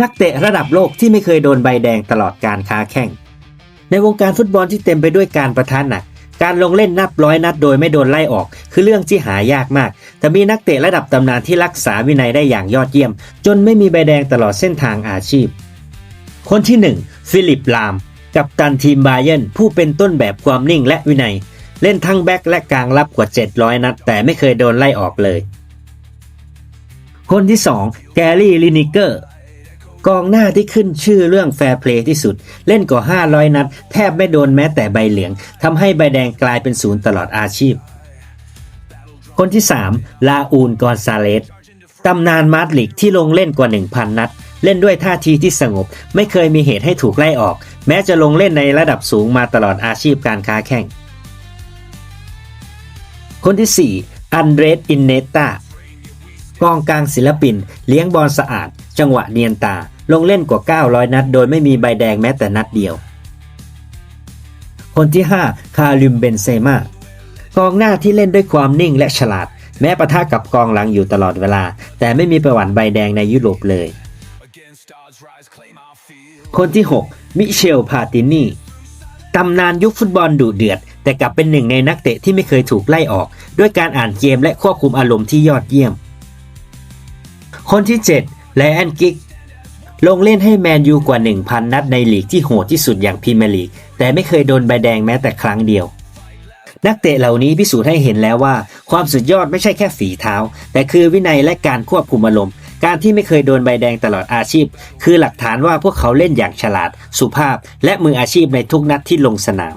นักเตะระดับโลกที่ไม่เคยโดนใบแดงตลอดการค้าแข่ง ในวงการฟุตบอลที่เต็มไปด้วยการประทานหนัก การลงเล่นนับร้อยนัดโดยไม่โดนไล่ออก คือเรื่องที่หายากมาก แต่มีนักเตะระดับตำนานที่รักษาวินัยได้อย่างยอดเยี่ยม จนไม่มีใบแดงตลอดเส้นทางอาชีพ คนที่ 1 ฟิลิปลาม กับตันทีมบาเยนผู้เป็นต้นแบบความนิ่งและวินัย เล่นทั้งแบ็คและกลางรับกว่า 700 นัด แต่ไม่เคยโดนไล่ออกเลย คนที่ 2 แกรี่ลินิเกอร์ กองหน้าที่ขึ้นชื่อเรื่องแฟร์เพลย์ที่สุด เล่นกว่า 500 นัด แทบไม่โดนแม้แต่ใบเหลืองทำให้ใบแดงกลายเป็นศูนย์ตลอดอาชีพ คนที่ 3 ลาอูนกอนซาเลสตำนานมาดริกที่ลงเล่นกว่า 1,000 นัด เล่นด้วยท่าทีที่สงบ ไม่เคยมีเหตุให้ถูกไล่ออก แม้จะลงเล่นในระดับสูงมาตลอดอาชีพการค้าแข่ง คนที่ 4 อันเดรสอินเนตตากองกลางศิลปิน เลี้ยงบอลสะอาด จังหวะเนียนตา ลงเล่นกว่า 900 นัด โดยไม่มีใบแดงแม้แต่นัดเดียว คนที่ 5 คาริมเบนเซมากองหน้าที่เล่นด้วยความนิ่งและฉลาด แม้ปะทะกับกองหลังอยู่ตลอดเวลา แต่ไม่มีประวัติใบแดงในยุโรปเลย คนที่ 6 มิเชล พาตินีตำนานยุคฟุตบอลดุเดือด แต่กลับเป็นหนึ่งในนักเตะที่ไม่เคยถูกไล่ออก ด้วยการอ่านเกมและควบคุมอารมณ์ที่ยอดเยี่ยม คนที่ 7 ไลแอนกิก ลงเล่นให้แมนยูกว่า 1,000 นัดในลีกที่โหดที่สุดอย่างพรีเมียร์ลีก แต่ไม่เคยโดนใบแดงแม้แต่ครั้งเดียว นักเตะเหล่านี้พิสูจน์ให้เห็นแล้วว่า ความสุดยอดไม่ใช่แค่ฝีเท้า แต่คือวินัยและการควบคุมอารมณ์การที่ไม่เคยโดนใบแดงตลอดอาชีพ คือหลักฐานว่าพวกเขาเล่นอย่างฉลาด สุภาพ และมืออาชีพในทุกนัดที่ลงสนาม